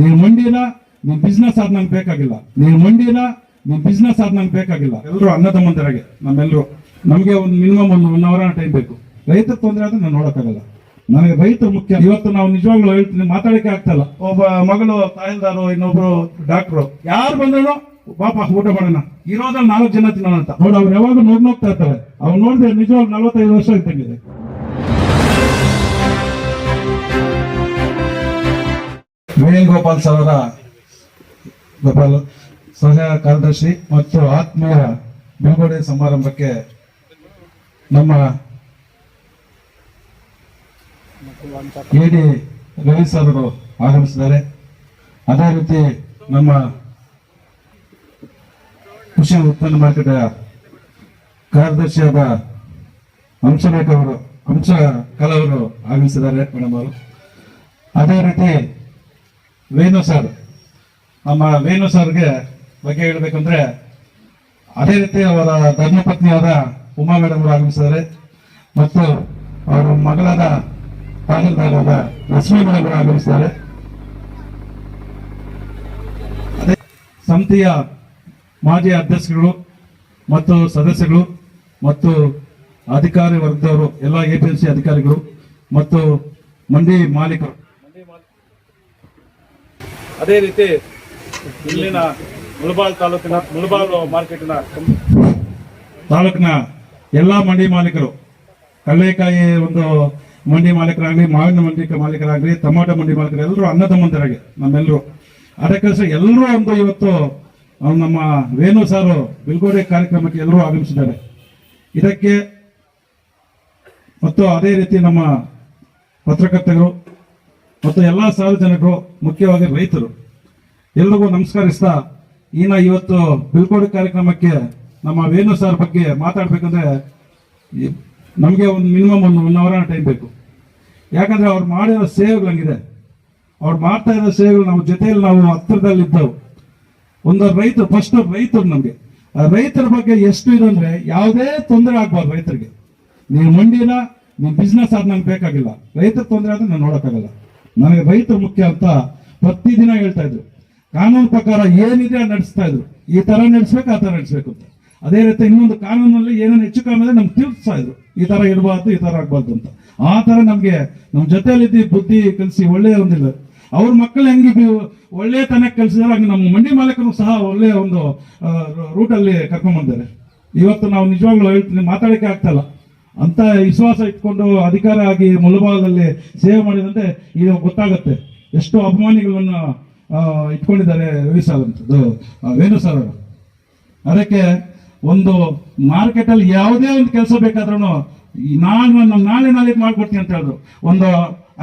ನೀನ್ ಮಂಡಿನ ನೀನ್ ಬಿಸ್ನೆಸ್ ಆದ್ ನಂಗೆ ಬೇಕಾಗಿಲ್ಲ. ನೀವು ಮಂಡಿನ ನೀನ್ ಬಿಸ್ನೆಸ್ ಆದ್ ನಂಗೆ ಬೇಕಾಗಿಲ್ಲ. ಎಲ್ಲರೂ ಅನ್ನದಮ್ಮಂದರಾಗೆ ನಮ್ಮೆಲ್ಲರೂ ನಮಗೆ ಒಂದು ಮಿನಿಮಮ್ ಒಂದು ಒನ್ ಅವರ್ ಟೈಮ್ ಬೇಕು. ರೈತರ ತೊಂದರೆ ಆದ್ರೆ ನಾನು ನೋಡಕ್ಕಾಗಲ್ಲ. ನನಗೆ ರೈತರು ಮುಖ್ಯ. ಇವತ್ತು ನಾವು ನಿಜವಾಗ್ಲೂ ಹೇಳ್ತೀನಿ, ಮಾತಾಡಕ್ಕೆ ಆಗ್ತಲ್ಲ. ಒಬ್ಬ ಮಗಳು ತಾಯಿಲ್ದಾರು ಇನ್ನೊಬ್ರು ಡಾಕ್ಟ್ರು ಯಾರು ಬಂದ್ರು ಪಾಪ ಊಟ ಮಾಡೋಣ. ಇರೋದ್ರಲ್ಲಿ ನಾಲ್ಕು ಜನ ತಿನ್ನೋಣ ಅಂತ. ನೋಡಿ, ಅವ್ರು ಯಾವಾಗ ನೋಡ್ ಹೋಗ್ತಾ ಇರ್ತಾರೆ. ಅವ್ರು ನೋಡಿದ್ರೆ ನಿಜವಾಗ್ಲೂ ನಲ್ವತ್ತೈದು ವರ್ಷ ಇದ್ದಂಗಿದೆ ವೇಣುಗೋಪಾಲ್ ಸರ್ ಅವರ ಗೋಪಾಲ್, ಸಹಾಯ ಕಾರ್ಯದರ್ಶಿ ಮತ್ತು ಆತ್ಮೀಯ ಬಿಡುಗಡೆ ಸಮಾರಂಭಕ್ಕೆ ನಮ್ಮ ಎಡಿ ರವಿ ಸರ್ ಅವರು ಆಗಮಿಸಿದ್ದಾರೆ. ಅದೇ ರೀತಿ ನಮ್ಮ ಕೃಷಿ ಉತ್ಪನ್ನ ಮಾರ್ಕೆಟ್ ಕಾರ್ಯದರ್ಶಿಯಾದ ಹಂಸಲೇಖ ಅವರು ಅಂಶ ಕಲವರು ಆಗಮಿಸಿದ್ದಾರೆ, ಮೇಡಮ್ ಅವರು. ಅದೇ ರೀತಿ ವೇಣು ಸರ್, ನಮ್ಮ ವೇಣು ಸರ್ಗೆ ಬಗ್ಗೆ ಹೇಳಬೇಕಂದ್ರೆ ಅದೇ ರೀತಿ ಅವರ ಧರ್ಮಪತ್ನಿಯಾದ ಉಮಾ ಮೇಡಮ್ ಅವರು ಆಗಮಿಸಿದ್ದಾರೆ. ಮತ್ತು ಅವರ ಮಗಳಾದ ತಾಯಿಲ್ದಾರಾದ ಲಕ್ಷ್ಮಿ ಮೇಡಮ್ ಅವರು ಆಗಮಿಸಿದ್ದಾರೆ. ಅದೇ ಸಮಿತಿಯ ಮಾಜಿ ಅಧ್ಯಕ್ಷಗಳು ಮತ್ತು ಸದಸ್ಯರು ಮತ್ತು ಅಧಿಕಾರಿ ವರ್ಗದವರು, ಎಲ್ಲ ಎಪಿಎಂಸಿ ಅಧಿಕಾರಿಗಳು ಮತ್ತು ಮಂಡಿ ಮಾಲೀಕರು. ಅದೇ ರೀತಿ ಇಲ್ಲಿನ ಮುಳಬಾಲ್ ತಾಲೂಕಿನ ಮುಳಬಾಲ್ ಮಾರ್ಕೆಟಿನ ತಾಲೂಕಿನ ಎಲ್ಲಾ ಮಂಡಿ ಮಾಲೀಕರು, ಕಡಲೆಕಾಯಿ ಒಂದು ಮಂಡಿ ಮಾಲೀಕರಾಗಲಿ, ಮಾವಿನ ಮಂಡಿ ಮಾಲೀಕರಾಗಲಿ, ಟೊಮಾಟೊ ಮಂಡಿ ಮಾಲೀಕರು, ಎಲ್ಲರೂ ಅನ್ನದಮ್ಮಂದರಾಗೆ ನಮ್ಮೆಲ್ಲರೂ. ಅದಕ್ಕೋಸ್ಕರ ಎಲ್ಲರೂ ಒಂದು ಇವತ್ತು ನಮ್ಮ ವೇಣು ಸಾರು ಬಿಲ್ಗೋಡೆ ಕಾರ್ಯಕ್ರಮಕ್ಕೆ ಎಲ್ಲರೂ ಆಗಮಿಸಿದ್ದಾರೆ. ಇದಕ್ಕೆ ಮತ್ತು ಅದೇ ರೀತಿ ನಮ್ಮ ಪತ್ರಕರ್ತರು ಮತ್ತು ಎಲ್ಲ ಸಾರ್ವಜನಿಕರು, ಮುಖ್ಯವಾಗಿ ರೈತರು, ಎಲ್ರಿಗೂ ನಮಸ್ಕರಿಸ್ತಾ ಈನ ಇವತ್ತು ಬಿಲ್ಕೋಡಿ ಕಾರ್ಯಕ್ರಮಕ್ಕೆ ನಮ್ಮ ವೇಣು ಸರ್ ಬಗ್ಗೆ ಮಾತಾಡಬೇಕಂದ್ರೆ ನಮಗೆ ಒಂದು ಮಿನಿಮಮ್ ಒಂದು ಒನ್ ಅವರ್ ಟೈಮ್ ಬೇಕು. ಯಾಕಂದ್ರೆ ಅವ್ರು ಮಾಡಿರೋ ಸೇವೆಗಳು ಹಂಗಿದೆ. ಅವ್ರು ಮಾಡ್ತಾ ಇರೋ ಸೇವೆಗಳು ನಮ್ಮ ಜೊತೆಯಲ್ಲಿ ನಾವು ಹತ್ತಿರದಲ್ಲಿದ್ದವು ಒಂದು ರೈತರು ಫಸ್ಟ್ ರೈತರು ನಮಗೆ. ರೈತರ ಬಗ್ಗೆ ಎಷ್ಟು ಇದು ಅಂದರೆ ಯಾವುದೇ ತೊಂದರೆ ಆಗ್ಬಾರ್ದು ರೈತರಿಗೆ. ನೀವು ಮಂಡಿನ, ನೀವು ಬಿಸ್ನೆಸ್ ಆದ ನಂಗೆ ಬೇಕಾಗಿಲ್ಲ. ರೈತರ ತೊಂದರೆ ಆದರೆ ನಾನು ನೋಡಕ್ಕಾಗಲ್ಲ. ನನಗೆ ರೈತರು ಮುಖ್ಯ ಅಂತ ಪ್ರತಿದಿನ ಹೇಳ್ತಾ ಇದ್ರು. ಕಾನೂನು ಪ್ರಕಾರ ಏನಿದೆ ನಡೆಸ್ತಾ ಇದ್ರು. ಈ ತರ ನಡೆಸ್ಬೇಕು, ಆ ತರ ನಡೆಸ್ಬೇಕು ಅಂತ. ಅದೇ ರೀತಿ ಇನ್ನೊಂದು ಕಾನೂನಲ್ಲಿ ಏನೇನು ಹೆಚ್ಚು ಕಮ್ಮಿ ನಮ್ಗೆ ತಿಳಿಸ್ತಾ ಇದ್ರು. ಈ ತರ ಇರಬಾರ್ದು, ಈ ತರ ಆಗ್ಬಾರ್ದು ಅಂತ. ಆ ತರ ನಮ್ಗೆ ನಮ್ ಜೊತೆಲಿದ್ದು ಬುದ್ಧಿ ಕಲಿಸಿ ಒಳ್ಳೆಯ ಒಂದಿಲ್ಲ ಅವ್ರ ಮಕ್ಕಳು ಹೆಂಗೆ ಒಳ್ಳೆಯ ತನಕ ಕಲಿಸಿದ್ರೆ. ಹಂಗೆ ನಮ್ಮ ಮಂಡಿ ಮಾಲಕರು ಸಹ ಒಳ್ಳೆಯ ಒಂದು ರೂಟಲ್ಲಿ ಕರ್ಕೊಂಡ್ ಬಂದ್ದಾರೆ ಇವತ್ತು ನಾವು ನಿಜವಾಗ್ಲೂ ಹೇಳ್ತೀನಿ, ಮಾತಾಡಕ್ಕೆ ಆಗ್ತಲ್ಲ ಅಂತ ವಿಶ್ವಾಸ ಇಟ್ಕೊಂಡು ಅಧಿಕಾರ ಆಗಿ ಮುಳಬಾಗದಲ್ಲಿ ಸೇವೆ ಮಾಡಿದಂತೆ ಈಗ ಗೊತ್ತಾಗುತ್ತೆ. ಎಷ್ಟು ಅಭಿಮಾನಿಗಳನ್ನ ಇಟ್ಕೊಂಡಿದ್ದಾರೆ ರವಿ ಸರ್ ಅಂತದ್ದು ವೇಣು ಸರ್ ಅವರು. ಅದಕ್ಕೆ ಒಂದು ಮಾರ್ಕೆಟ್ ಅಲ್ಲಿ ಯಾವುದೇ ಒಂದು ಕೆಲಸ ಬೇಕಾದ್ರೂ ನಾನು ನಾಳೆ ನಾಳೆ ಮಾಡ್ಕೊಡ್ತೀನಿ ಅಂತ ಹೇಳಿದ್ರು. ಒಂದು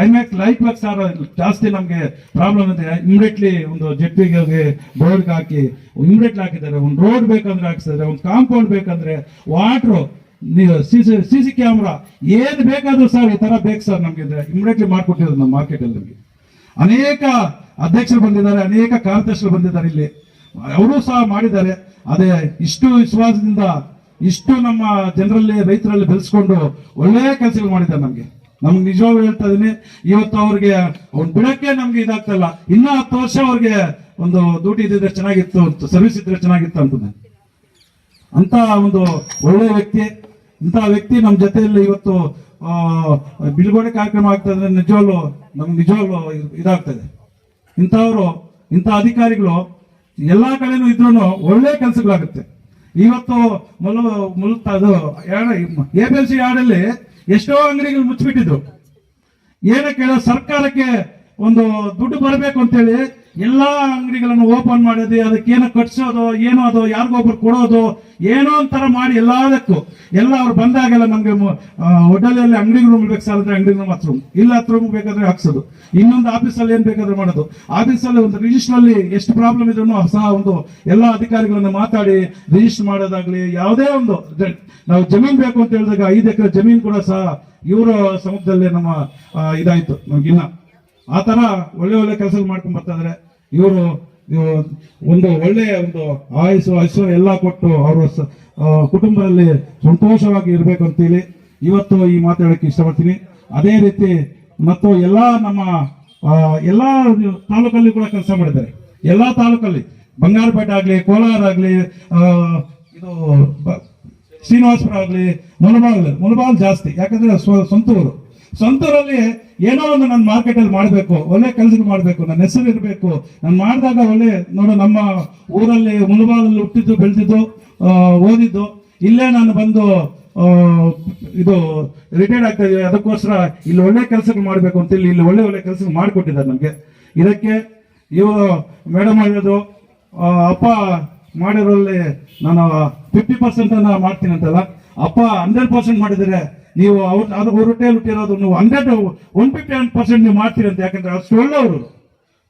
ಐಮ್ಯಾಕ್ಸ್ ಲೈಫ್ ಬ್ಯಾಕ್ ಸಾರ್ ಜಾಸ್ತಿ ನಮಗೆ ಪ್ರಾಬ್ಲಮ್ ಇದೆ ಇಮಿಡಿಯೇಟ್ಲಿ ಒಂದು ಜೆಟ್ಟಿಗೆ ಬೋರ್ಡ್ ಹಾಕಿ ಇಮಿಡಿಯೇಟ್ಲಿ ಹಾಕಿದ್ದಾರೆ. ಒಂದು ರೋಡ್ ಬೇಕಂದ್ರೆ ಹಾಕಿಸಿದ್ರೆ ಒಂದು ಕಾಂಪೌಂಡ್ ಬೇಕಂದ್ರೆ ವಾಟ್ರು ಸಿ ಸಿ ಕ್ಯಾಮ್ರಾ ಏನ್ ಬೇಕಾದ್ರೂ ಸರ್ ಈ ತರ ಬೇಕು ಸರ್ ನಮ್ಗೆ ಇಮಿಡಿಯೇಟ್ಲಿ ಮಾಡ್ಕೊಟ್ಟಿರೋದು ನಮ್ಮ ಮಾರ್ಕೆಟ್ ಅಲ್ಲಿ ನಮಗೆ. ಅನೇಕ ಅಧ್ಯಕ್ಷರು ಬಂದಿದ್ದಾರೆ, ಅನೇಕ ಕಾರ್ಯದರ್ಶರು ಬಂದಿದ್ದಾರೆ ಇಲ್ಲಿ. ಅವರು ಸಹ ಮಾಡಿದ್ದಾರೆ. ಅದೇ ಇಷ್ಟು ವಿಶ್ವಾಸದಿಂದ ಇಷ್ಟು ನಮ್ಮ ಜನರಲ್ಲಿ, ರೈತರಲ್ಲಿ ಬೆಳೆಸ್ಕೊಂಡು ಒಳ್ಳೆಯ ಕೆಲಸಗಳು ಮಾಡಿದ್ದಾರೆ ನಮ್ಗೆ. ನಮ್ಗೆ ನಿಜವಾಗ್ಲೂ ಹೇಳ್ತಾ ಇದೀನಿ ಇವತ್ತು ಅವ್ರಿಗೆ ಅವ್ನ್ ಬಿಡಕ್ಕೆ ನಮ್ಗೆ ಇದಾಗ್ತಲ್ಲ ಇನ್ನ ಹತ್ತು ವರ್ಷ ಅವ್ರಿಗೆ ಒಂದು ಡ್ಯೂಟಿ ಇದ್ದಿದ್ರೆ ಚೆನ್ನಾಗಿತ್ತು ಸರ್ವಿಸ್ ಇದ್ರೆ ಚೆನ್ನಾಗಿತ್ತು ಅಂತ ಅಂತ ಒಂದು ಒಳ್ಳೆಯ ವ್ಯಕ್ತಿ ಇಂಥ ವ್ಯಕ್ತಿ ನಮ್ಮ ಜೊತೆಯಲ್ಲಿ ಇವತ್ತು ಬಿಡುಗಡೆ ಕಾರ್ಯಕ್ರಮ ಆಗ್ತಾ ಇದ್ರೆ ನಿಜವಾಗ್ಲು ನಮ್ಗೆ ನಿಜವಾಗ್ಲು ಇದ್- ಇದಾಗ್ತದೆ. ಇಂಥವ್ರು, ಇಂಥ ಅಧಿಕಾರಿಗಳು ಎಲ್ಲಾ ಕಡೆನೂ ಇದ್ರೂ ಒಳ್ಳೆ ಕೆಲಸಗಳಾಗುತ್ತೆ. ಇವತ್ತು ಮೊಲ ಮುಲ್ತ ಅದು ಎ ಪಿ ಎಲ್ ಸಿ ಯಾರ್ಡಲ್ಲಿ ಎಷ್ಟೋ ಅಂಗಡಿಗಳು ಮುಚ್ಚಿಬಿಟ್ಟಿದ್ರು. ಏನಕ್ಕೆ ಸರ್ಕಾರಕ್ಕೆ ಒಂದು ದುಡ್ಡು ಬರಬೇಕು ಅಂತೇಳಿ ಎಲ್ಲಾ ಅಂಗಡಿಗಳನ್ನು ಓಪನ್ ಮಾಡೋದು ಅದಕ್ಕೆ ಏನೋ ಕಟ್ಸೋದು, ಏನೋ ಅದು, ಯಾರಿಗೊಬ್ರು ಕೊಡೋದು, ಏನೋ ಒಂಥರ ಮಾಡಿ ಎಲ್ಲದಕ್ಕೂ. ಎಲ್ಲ ಅವ್ರು ಬಂದಾಗೆಲ್ಲ ನಮ್ಗೆ ಹೋಟೆಲಲ್ಲಿ ಅಂಗಡಿ ರೂಮ್ ಬೇಕು ಸರ್ ಅಂದ್ರೆ ಅಂಗಡಿ ರೂಮ್ ಹತ್ರ. ಇಲ್ಲ ರೂಮ್ ಬೇಕಾದ್ರೆ ಹಾಕ್ಸೋದು. ಇನ್ನೊಂದು ಆಫೀಸಲ್ಲಿ ಏನ್ ಬೇಕಾದ್ರೆ ಮಾಡೋದು. ಆಫೀಸಲ್ಲಿ ಒಂದು ರಿಜಿಸ್ಟರ್ ಅಲ್ಲಿ ಎಷ್ಟು ಪ್ರಾಬ್ಲಮ್ ಇದ್ರು ಸಹ ಒಂದು ಎಲ್ಲ ಅಧಿಕಾರಿಗಳನ್ನ ಮಾತಾಡಿ ರಿಜಿಸ್ಟರ್ ಮಾಡೋದಾಗ್ಲಿ, ಯಾವುದೇ ಒಂದು ನಾವು ಜಮೀನ್ ಬೇಕು ಅಂತ ಹೇಳಿದಾಗ ಐದು ಎಕರೆ ಜಮೀನ್ ಕೂಡ ಸಹ ಇವರ ಸಮುದ್ರದಲ್ಲಿ ನಮ್ಮ ಇದಾಯ್ತು. ನಮ್ಗಿನ್ನ ಆ ತರ ಒಳ್ಳೆ ಒಳ್ಳೆ ಕೆಲಸ ಮಾಡ್ಕೊಂಡು ಬರ್ತಾ ಇದ್ದಾರೆ ಇವರು ಒಂದು ಒಳ್ಳೆ ಒಂದು ಆಯಸ್ಸು ಆಯಸ್ಸು ಎಲ್ಲ ಕೊಟ್ಟು ಅವರು ಕುಟುಂಬದಲ್ಲಿ ಸಂತೋಷವಾಗಿ ಇರ್ಬೇಕು ಅಂತೇಳಿ ಇವತ್ತು ಈ ಮಾತಾಡಕ್ಕೆ ಇಷ್ಟಪಡ್ತೀನಿ. ಅದೇ ರೀತಿ ಮತ್ತು ಎಲ್ಲ ನಮ್ಮ ಎಲ್ಲ ತಾಲೂಕಲ್ಲಿ ಕೂಡ ಕೆಲಸ ಮಾಡಿದ್ದಾರೆ. ಎಲ್ಲ ತಾಲೂಕಲ್ಲಿ ಬಂಗಾರಪೇಟೆ ಆಗಲಿ, ಕೋಲಾರ ಆಗಲಿ ಇದು ಶ್ರೀನಿವಾಸಪುರ ಆಗ್ಲಿ ಮುನಬಾಲ್ ಮುನಬಾಲ್ ಜಾಸ್ತಿ. ಯಾಕಂದ್ರೆ ಸ್ವ- ಸ್ವಂತೂರು. ಸ್ವಂತೂರಲ್ಲಿ ಏನೋ ಒಂದು ನನ್ನ ಮಾರ್ಕೆಟ್ ಅಲ್ಲಿ ಮಾಡಬೇಕು, ಒಳ್ಳೆ ಕೆಲಸ ಮಾಡಬೇಕು ನನ್ನ ಹೆಸರು ಇರಬೇಕು. ನಾನು ಮಾಡಿದಾಗ ಒಳ್ಳೆ, ನೋಡು, ನಮ್ಮ ಊರಲ್ಲಿ ಮುಳುಬಾಲಲ್ಲಿ ಹುಟ್ಟಿದ್ದು, ಬೆಳೆದಿದ್ದು ಓದಿದ್ದು. ಇಲ್ಲೇ ನಾನು ಬಂದು ಇದು ರಿಟೈರ್ಡ್ ಆಗ್ತಾ ಇದ್ದೀನಿ. ಅದಕ್ಕೋಸ್ಕರ ಇಲ್ಲಿ ಒಳ್ಳೆ ಕೆಲಸಗಳು ಮಾಡಬೇಕು ಅಂತ ಇಲ್ಲಿ ಇಲ್ಲಿ ಒಳ್ಳೆ ಒಳ್ಳೆ ಕೆಲಸ ಮಾಡಿಕೊಟ್ಟಿದ್ದಾರೆ ನಮಗೆ. ಇದಕ್ಕೆ ಇವರು ಮೇಡಮ್ ಹೇಳೋದು ಅಪ್ಪ ಮಾಡಿರೋಲ್ಲಿ ನಾನು ಫಿಫ್ಟಿ ಪರ್ಸೆಂಟನ್ನು ಮಾಡ್ತೀನಿ ಅಂತಲ್ಲ. ಅಪ್ಪ ಹಂಡ್ರೆಡ್ ಪರ್ಸೆಂಟ್ ಮಾಡಿದರೆ ನೀವು ಅವ್ರ ಅದು ಹುಟ್ಟಿರೋದು ನೀವು ಹಂಡ್ರೆಡ್ ಒನ್ ಫಿಫ್ಟಿ ಪರ್ಸೆಂಟ್ ನೀವು ಮಾಡ್ತೀರಿ ಅಂತ. ಯಾಕಂದ್ರೆ ಅಷ್ಟು ಒಳ್ಳೆಯವರು.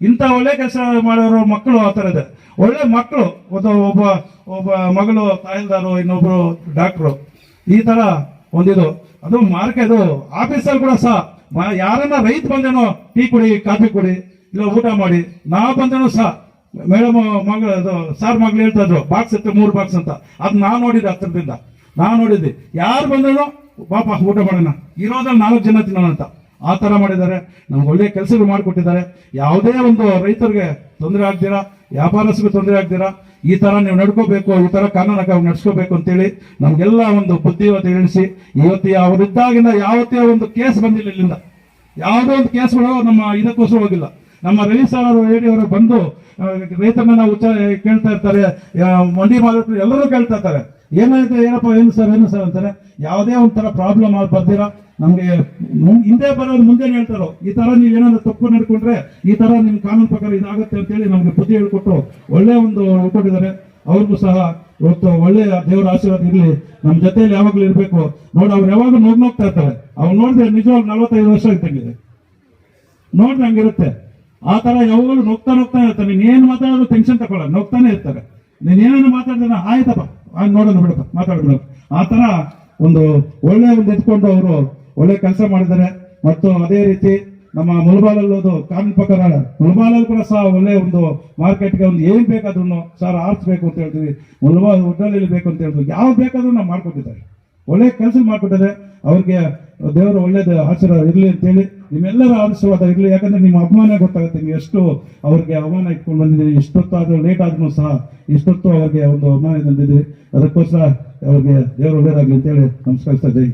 ಇಂಥ ಒಳ್ಳೆ ಕೆಲಸ ಮಾಡೋರು ಮಕ್ಕಳು ಆ ಥರದ ಒಳ್ಳೆ ಮಕ್ಕಳು, ಒಬ್ಬ ಒಬ್ಬ ಒಬ್ಬ ಮಗಳು ತಾಯಿಲ್ದಾರು ಇನ್ನೊಬ್ರು ಡಾಕ್ಟ್ರು. ಈ ತರ ಒಂದಿದು. ಅದು ಮಾರ್ಕೆ ಅದು ಆಫೀಸಲ್ಲಿ ಕೂಡ ಸಹ ಯಾರನ್ನ ರೈತ ಬಂದೇನೋ ಟೀ ಕುಡಿ, ಕಾಫಿ ಕುಡಿ, ಇಲ್ಲ ಊಟ ಮಾಡಿ, ನಾವು ಬಂದೇನೋ ಸಹ ಮೇಡಮ್, ಮಗ ಅದು ಸಾರ್ ಮಗಳು ಹೇಳ್ತಾ ಇದ್ರು ಬಾಕ್ಸ್ ಇತ್ತು, ಮೂರು ಬಾಕ್ಸ್ ಅಂತ. ಅದು ನಾ ನೋಡಿದ್ದೆ ಹತ್ರದಿಂದ ನಾ ನೋಡಿದ್ದೆ. ಯಾರು ಬಂದ್ರು ಪಾಪ, ಊಟ ಮಾಡೋಣ. ಇರೋದ್ರಲ್ಲಿ ನಾಲ್ಕು ಜನ ತಿನ್ನೋಣ ಅಂತ ಆ ಥರ ಮಾಡಿದ್ದಾರೆ. ನಮ್ಗೆ ಒಳ್ಳೆ ಕೆಲಸಗಳು ಮಾಡಿಕೊಟ್ಟಿದ್ದಾರೆ. ಯಾವುದೇ ಒಂದು ರೈತರಿಗೆ ತೊಂದರೆ ಆಗ್ದಿರಾ ವ್ಯಾಪಾರಸ್ಥರಿಗೆ ತೊಂದರೆ ಆಗ್ದಿರಾ, ಈ ತರ ನೀವು ನಡ್ಕೋಬೇಕು, ಈ ತರ ಕಾನೂನಾಗ ನಡ್ಸ್ಕೋಬೇಕು ಅಂತೇಳಿ ನಮ್ಗೆಲ್ಲ ಒಂದು ಬುದ್ಧಿವತ್ತು ಹೇಳಿಸಿ ಇವತ್ತು ಅವರಿದ್ದಾಗಿಂದ ಯಾವತ್ತೇ ಒಂದು ಕೇಸ್ ಬಂದಿಲ್ಲ ಇಲ್ಲಿಂದ. ಯಾವುದೇ ಒಂದು ಕೇಸ್ಗಳು ನಮ್ಮ ಇದಕ್ಕೋಸ್ಕರ ಹೋಗಿಲ್ಲ. ನಮ್ಮ ರವಿ ಸರ್ ಅವರು ಹೇಳಿ ಅವರು ಬಂದು ರೈತರನ್ನ ನಾವು ಉಚ್ಚ ಕೇಳ್ತಾ ಇರ್ತಾರೆ. ಮಂಡಿ ಮಾಲೀಕರು ಎಲ್ಲರೂ ಕೇಳ್ತಾ ಇರ್ತಾರೆ. ಏನಾಯ್ತು ಏನಪ್ಪ, ಏನು ಸರ್ ಏನು ಸರ್ ಅಂತಾರೆ? ಯಾವುದೇ ಒಂಥರ ಪ್ರಾಬ್ಲಮ್ ಬರ್ದಿರ, ನಮ್ಗೆ ಹಿಂದೆ ಬರೋದು ಮುಂದೆ ಹೇಳ್ತಾರೋ, ಈ ತರ ನೀವು ಏನಾದ್ರು ತಪ್ಪು ನಡ್ಕೊಂಡ್ರೆ, ಈ ತರ ನಿಮ್ಮ ಕಾನೂನು ಪ್ರಕಾರ ಇದಾಗುತ್ತೆ ಅಂತೇಳಿ ನಮ್ಗೆ ಬುದ್ಧಿ ಹೇಳ್ಕೊಟ್ಟು ಒಳ್ಳೆ ಒಂದು ಕೊಟ್ಟಿದ್ದಾರೆ ಅವ್ರಿಗೂ ಸಹ ಇವತ್ತು ಒಳ್ಳೆ ದೇವರ ಆಶೀರ್ವಾದ ಇರಲಿ. ನಮ್ಮ ಜೊತೆಯಲ್ಲಿ ಯಾವಾಗ್ಲೂ ಇರಬೇಕು. ನೋಡಿ, ಅವ್ರು ಯಾವಾಗಲೂ ನೋಡ್ ನೋಡ್ತಾ ಇರ್ತಾರೆ. ಅವ್ರು ನೋಡಿದ್ರೆ ನಿಜವಾಗ್ ನಲ್ವತ್ತೈದು ವರ್ಷ ಇದ್ದಂಗಿದೆ ನೋಡ್ರಿ ಹಂಗಿರುತ್ತೆ. ಆ ತರ ಯಾವಾಗಲೂ ನೋಗ್ತಾ ನೋಗ್ತಾನೆ ಇರ್ತಾರೆ. ನೀನು ಏನ್ ಮಾತಾಡೋದು ಟೆನ್ಷನ್ ತಗೊಳ್ಳ ನೋಗ್ತಾನೆ ಇರ್ತಾರೆ. ನೀನ್ ಏನೇನು ಮಾತಾಡಿದ್ರೆ ಆಯ್ತಪ್ಪ ಆ ನೋಡೋಣ ಬಿಡಪ್ಪ ಮಾತಾಡ್ಬಿಡಪ್ಪ ಆ ತರ ಒಂದು ಒಳ್ಳೆ ಒಂದು ಎತ್ಕೊಂಡು ಅವರು ಒಳ್ಳೆ ಕೆಲಸ ಮಾಡಿದ್ದಾರೆ. ಮತ್ತು ಅದೇ ರೀತಿ ನಮ್ಮ ಮುಳಬಾಲಲ್ಲೋದು ಕಾನೂನು ಪ್ರಕಾರ ಮುಲ್ಬಾಲಲ್ಲಿ ಕೂಡ ಸಹ ಒಳ್ಳೆ ಒಂದು ಮಾರ್ಕೆಟ್ಗೆ ಒಂದು ಏನ್ ಬೇಕಾದ್ರೂ ಸರ್ ಆರಿಸ್ಬೇಕು ಅಂತ ಹೇಳ್ತೀವಿ. ಮುಳಬಾಲ್ ಒಡ್ಡಲ್ಲಿ ಬೇಕು ಅಂತ ಹೇಳ್ತೀವಿ. ಯಾವ್ದು ಬೇಕಾದ್ರೂ ನಾವು ಮಾಡ್ಕೊಟ್ಟಿದ್ದಾರೆ ಒಳ್ಳೆ ಕೆಲಸ ಮಾಡ್ಕೊಟ್ಟಿದೆ ಅವ್ರಿಗೆ ದೇವರು ಒಳ್ಳೇದು ಆಶೀರ್ವಾದ ಇರಲಿ ಅಂತೇಳಿ ನಿಮ್ಮೆಲ್ಲರ ಆಶೀರ್ವಾದ ಇರಲಿ. ಯಾಕಂದ್ರೆ ನಿಮ್ಮ ಅಭಿಮಾನ ಗೊತ್ತಾಗುತ್ತೆ. ನೀವು ಎಷ್ಟು ಅವ್ರಿಗೆ ಅವಮಾನ ಇಟ್ಕೊಂಡು ಬಂದಿದ್ದೀರಿ. ಇಷ್ಟೊತ್ತಾದ್ರೂ ಲೇಟ್ ಆದ್ರೂ ಸಹ ಇಷ್ಟೊತ್ತು ಅವ್ರಿಗೆ ಒಂದು ಅವಮಾನ ತಂದಿದ್ದೀರಿ ಅದಕ್ಕೋಸ್ಕರ ಅವ್ರಿಗೆ ದೇವರು ಒಳ್ಳೇದಾಗ್ಲಿ ಅಂತೇಳಿ ನಮಸ್ಕರಿಸ್ತಾ ಜೈ